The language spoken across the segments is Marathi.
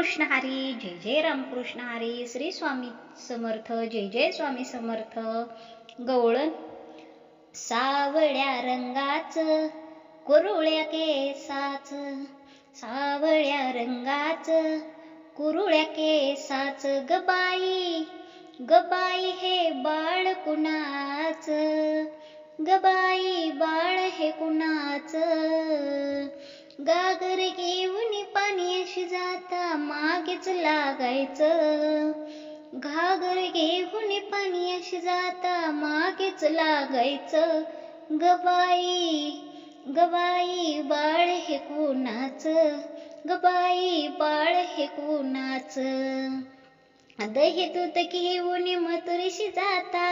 कृष्ण हरी जय जय रामकृष्ण हरी श्री स्वामी समर्थ जय जय स्वामी समर्थ. गवळण सावळ्या रंगाच कुरुळ्या केसाच. सावळ्या रंगाच कुरुळ्या केसाच. गबाई गबाई हे बाळ कुणाच? गबाई बाळ हे कुणाच? आता मागेच लागायचं. घागर घेऊन पाणी अशी जाता मागेच लागायचं. गबाई गबाई बाळ हे कुणाच? गबाई बाळ हे कुणाच? दही दूध घेऊन मथुरीशी जाता.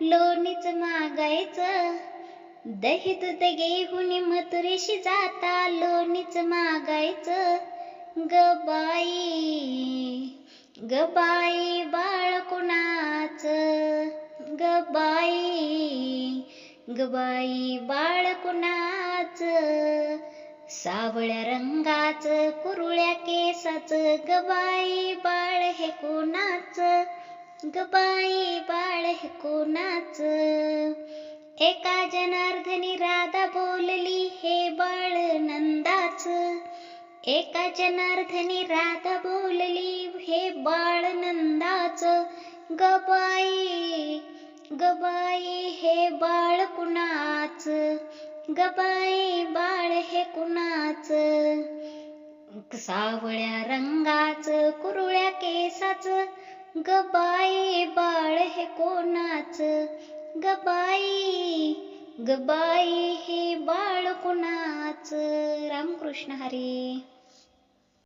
लोणीच मागायचं. दही दूध घेऊन मथुरीशी जाता. लोणीच मागायचं. गबाई गबाई बाळ कुणाच गबाई गबाई बाळ कुणाच सावळ्या रंगाच कुरुळ्या केसाच गबाई बाळ हे कुणाच गबाई बाळ हे कुणाच. एका जनार्दनी राधा बोलली हे एका जनार्दनी राधा बोलली हे बाळ नंदाच गबाई गबाई हे बाळ कुणाच? गबाई बाळ हे कुणाच? सावळ्या रंगाच कुरुळ्या केसाच गबाई बाळ हे कोणाच? गबाई गबाई हे बाळ कुणाच? रामकृष्ण हरी.